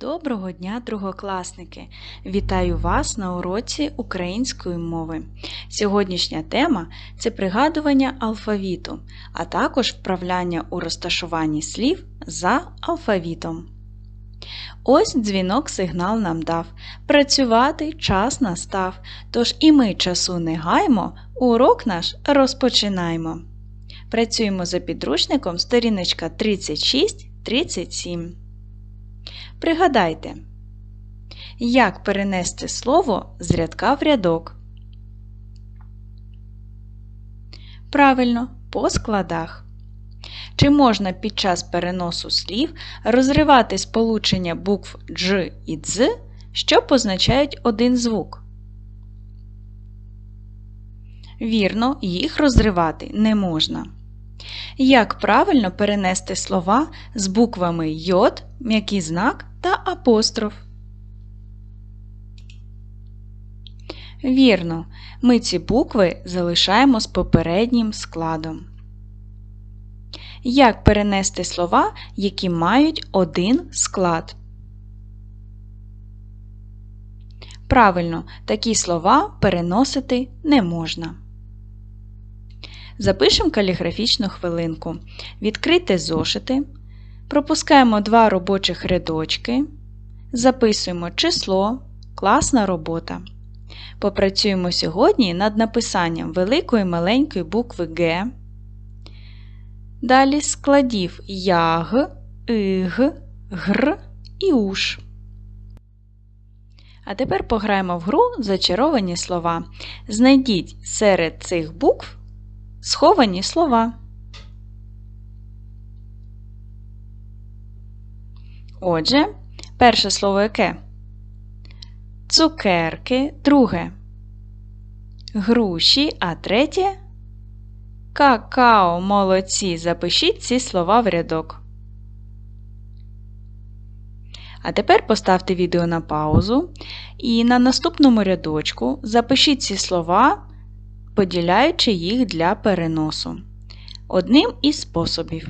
Доброго дня, другокласники! Вітаю вас на уроці української мови. Сьогоднішня тема це пригадування алфавіту, а також вправляння у розташуванні слів за алфавітом. Ось дзвінок сигнал нам дав. Працювати час настав, тож і ми часу не гаймо, урок наш розпочинаємо. Працюємо за підручником сторіночка 36-37. Пригадайте, як перенести слово з рядка в рядок. Правильно, по складах. Чи можна під час переносу слів розривати сполучення букв Дж і Дз, що позначають один звук? Вірно, їх розривати не можна. Як правильно перенести слова з буквами йод, м'який знак та апостроф? Вірно, ми ці букви залишаємо з попереднім складом. Як перенести слова, які мають один склад? Правильно, такі слова переносити не можна. Запишемо каліграфічну хвилинку. Відкрийте зошити. Пропускаємо два робочих рядочки. Записуємо число. Класна робота. Попрацюємо сьогодні над написанням великої маленької букви Г. Далі складів ЯГ, ИГ, ГР і УШ. А тепер пограємо в гру зачаровані слова. Знайдіть серед цих букв Сховані слова. Отже, перше слово яке? Цукерки, друге. Груші, а третє какао молодці. Запишіть ці слова в рядок. А тепер поставте відео на паузу і на наступному рядочку запишіть ці слова поділяючи їх для переносу. Одним із способів.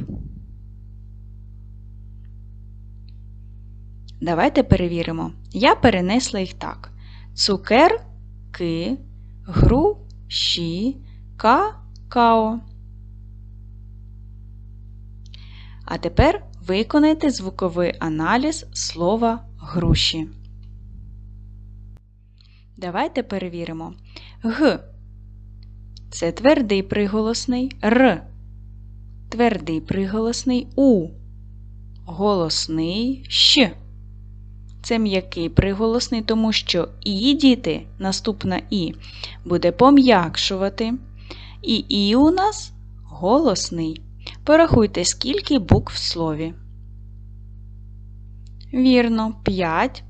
Давайте перевіримо. Я перенесла їх так: цукерки, груші, какао. А тепер виконайте звуковий аналіз слова груші. Давайте перевіримо. Г це твердий приголосний Р. Твердий приголосний У. Голосний Щ. Це м'який приголосний, тому що І діти, наступна І, буде пом'якшувати. І І у нас голосний. Порахуйте, скільки букв в слові. Вірно, 5.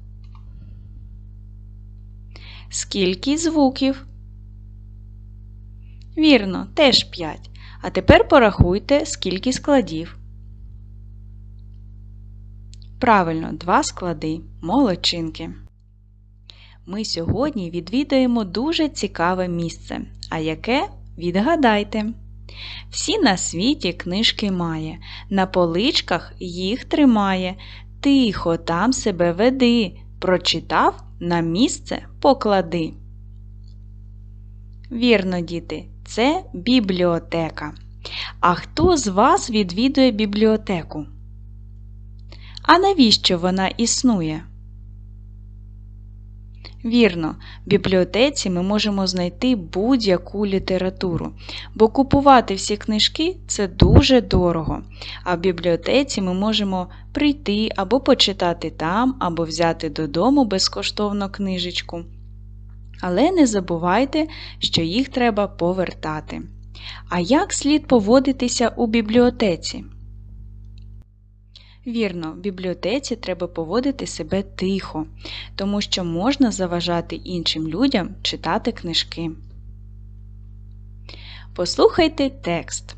Скільки звуків? Вірно, теж 5. А тепер порахуйте, скільки складів. Правильно, два склади. Молодчинки. Ми сьогодні відвідаємо дуже цікаве місце. А яке? Відгадайте. Всі на світі книжки має, на поличках їх тримає. Тихо там себе веди. Прочитав на місце поклади. Вірно, діти, це бібліотека. А хто з вас відвідує бібліотеку? А навіщо вона існує? Вірно, в бібліотеці ми можемо знайти будь-яку літературу, бо купувати всі книжки це дуже дорого. А в бібліотеці ми можемо прийти або почитати там, або взяти додому безкоштовно книжечку. Але не забувайте, що їх треба повертати. А як слід поводитися у бібліотеці? Вірно, в бібліотеці треба поводити себе тихо, тому що можна заважати іншим людям читати книжки. Послухайте текст.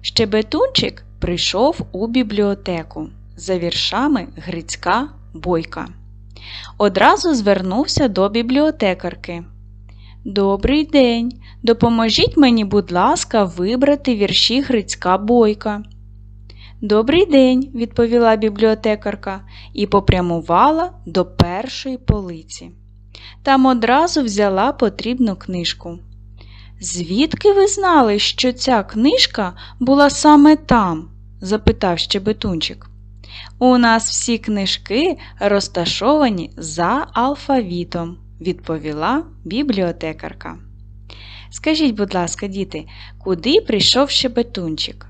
Щебетунчик прийшов у бібліотеку за віршами Грицька Бойка. Одразу звернувся до бібліотекарки. Добрий день. Допоможіть мені, будь ласка, вибрати вірші Грицька Бойка. Добрий день, відповіла бібліотекарка і попрямувала до першої полиці. Там одразу взяла потрібну книжку. Звідки ви знали, що ця книжка була саме там? запитав щебетунчик. У нас всі книжки розташовані за алфавітом, відповіла бібліотекарка. Скажіть, будь ласка, діти, куди прийшов щебетунчик?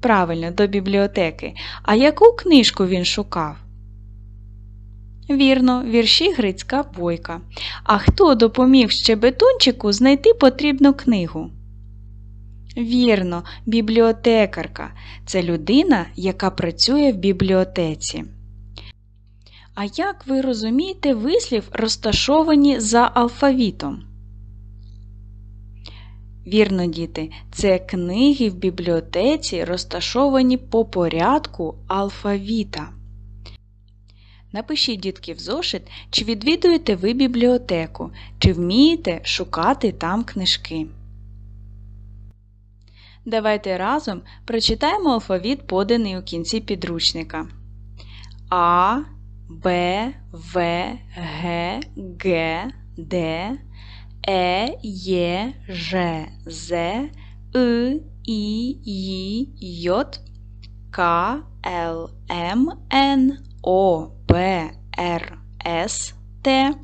Правильно, до бібліотеки. А яку книжку він шукав? Вірно, вірші Грицька Бойка. А хто допоміг щебетунчику знайти потрібну книгу? Вірно, бібліотекарка це людина, яка працює в бібліотеці. А як ви розумієте вислів розташовані за алфавітом? Вірно, діти, це книги в бібліотеці розташовані по порядку алфавіта. Напишіть, дітки, в зошит, чи відвідуєте ви бібліотеку, чи вмієте шукати там книжки. Давайте разом прочитаємо алфавіт, поданий у кінці підручника. А, Б, В, Г, Г, Д, Е, Є, Ж, З, И, І, Й, Й, К, Л, М, Н, О, П, Р, С, Т,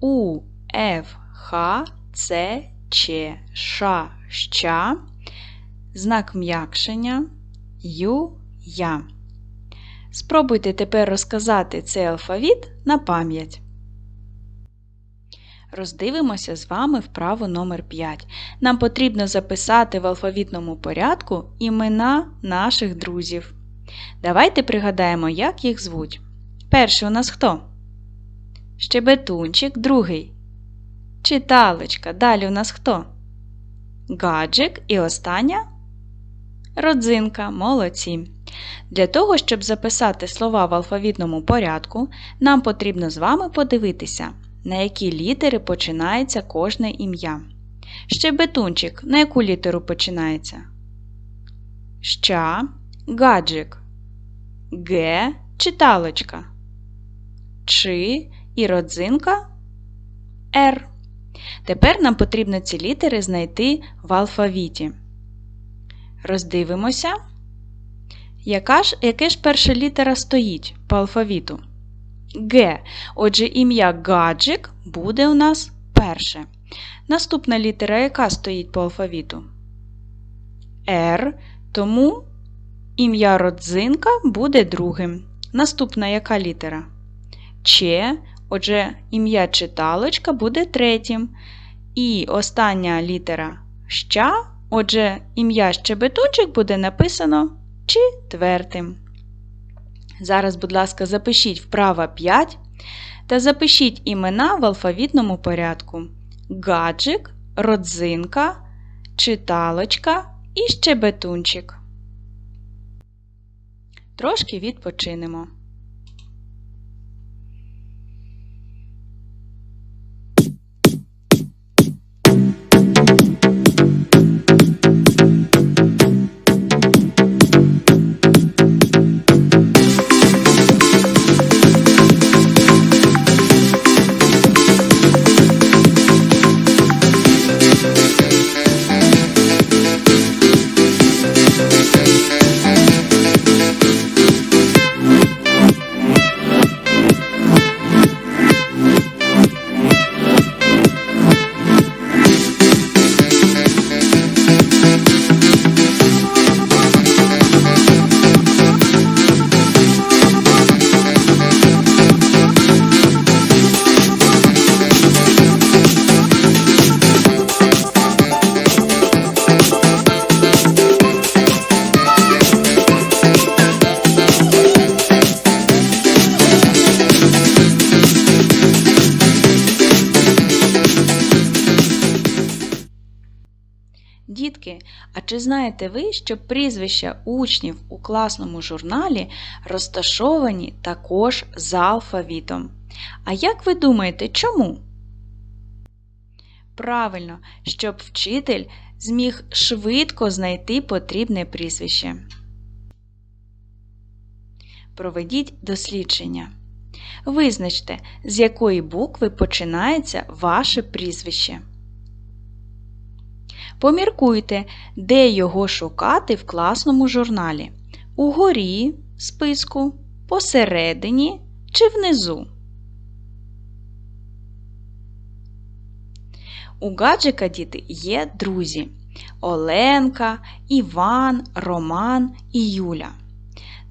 У, Ф, Х, Ц, Ч, Ш, Щ, знак м'якшення, Ю, Я. Спробуйте тепер розказати цей алфавіт на пам'ять. Роздивимося з вами вправу номер 5 Нам потрібно записати в алфавітному порядку імена наших друзів. Давайте пригадаємо, як їх звуть. Перший у нас хто? Щебетунчик, другий. Читалочка. Далі у нас хто? Гаджик і остання родзинка. Молодці. Для того, щоб записати слова в алфавітному порядку, нам потрібно з вами подивитися, на які літери починається кожне ім'я. Щебетунчик, на яку літеру починається? Ща, гаджик, Г, читалочка, Чи і родзинка Р. Тепер нам потрібно ці літери знайти в алфавіті. Роздивимося, яка ж, яке ж перша літера стоїть по алфавіту? Г. Отже, ім'я гаджик буде у нас перше. Наступна літера, яка стоїть по алфавіту? Р. Тому ім'я родзинка буде другим. Наступна яка літера? Ч. Отже, ім'я читалочка буде третім. І остання літера ща. Отже, ім'я щебетунчик буде написано четвертим. Зараз, будь ласка, запишіть вправа 5 та запишіть імена в алфавітному порядку: гаджик, родзинка, читалочка і щебетунчик. Трошки відпочинемо. Чи знаєте ви, що прізвища учнів у класному журналі розташовані також за алфавітом? А як ви думаєте, чому? Правильно, щоб вчитель зміг швидко знайти потрібне прізвище. Проведіть дослідження. Визначте, з якої букви починається ваше прізвище. Поміркуйте, де його шукати в класному журналі. Угорі списку, посередині чи внизу. У гаджика діти є друзі Оленка, Іван, Роман і Юля.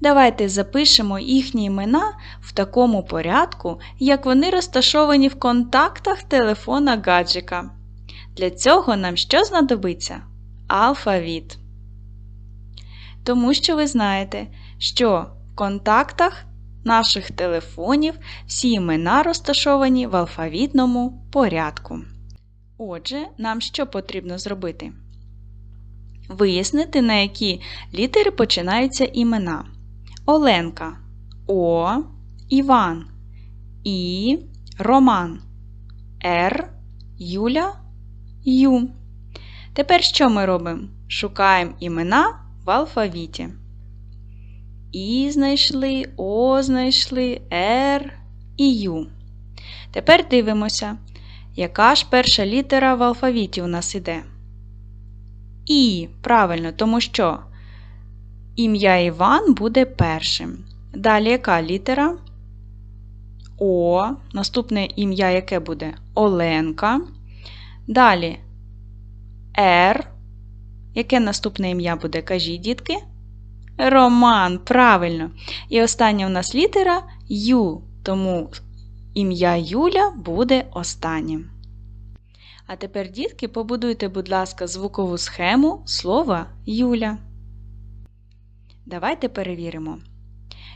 Давайте запишемо їхні імена в такому порядку, як вони розташовані в контактах телефона гаджика. Для цього нам що знадобиться? Алфавіт. Тому що ви знаєте, що в контактах наших телефонів всі імена розташовані в алфавітному порядку. Отже, нам що потрібно зробити? Вияснити, на які літери починаються імена. Оленка О, Іван, І, Роман, Р, Юля, Ю. Тепер що ми робимо? Шукаємо імена в алфавіті. І знайшли, О знайшли, Р і Ю. Тепер дивимося, яка ж перша літера в алфавіті у нас іде. І, правильно, тому що ім'я Іван буде першим. Далі яка літера? О, наступне ім'я яке буде Оленка. Далі Р. Яке наступне ім'я буде? Кажіть, дітки? Роман, правильно. І остання у нас літера Ю, тому ім'я Юля буде останнім. А тепер, дітки, побудуйте, будь ласка, звукову схему слова Юля. Давайте перевіримо.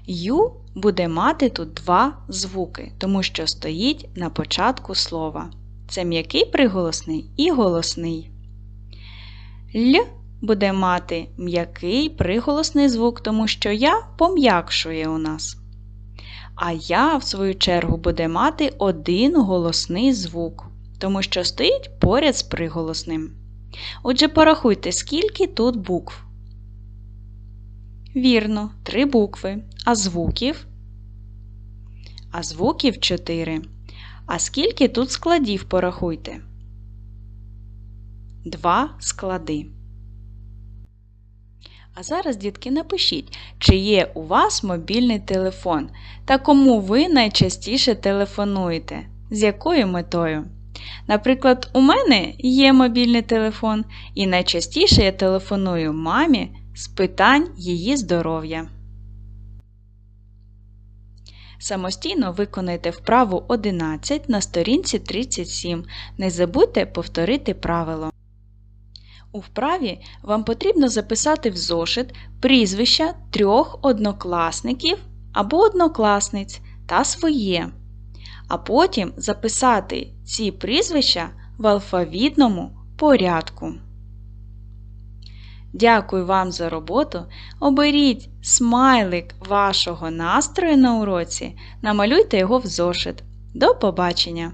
Ю буде мати тут два звуки, тому що стоїть на початку слова. Це м'який приголосний і голосний. Л буде мати м'який приголосний звук, тому що я пом'якшує у нас. А я, в свою чергу, буде мати один голосний звук, тому що стоїть поряд з приголосним. Отже, порахуйте, скільки тут букв. Вірно, три букви. А звуків? А звуків чотири. А скільки тут складів порахуйте? Два склади. А зараз, дітки, напишіть, чи є у вас мобільний телефон та кому ви найчастіше телефонуєте, з якою метою. Наприклад, у мене є мобільний телефон, і найчастіше я телефоную мамі з питань її здоров'я. Самостійно виконайте вправу 11 на сторінці 37. Не забудьте повторити правило. У вправі вам потрібно записати в зошит прізвища трьох однокласників або однокласниць та своє, а потім записати ці прізвища в алфавітному порядку. Дякую вам за роботу. Оберіть смайлик вашого настрою на уроці, намалюйте його в зошит. До побачення!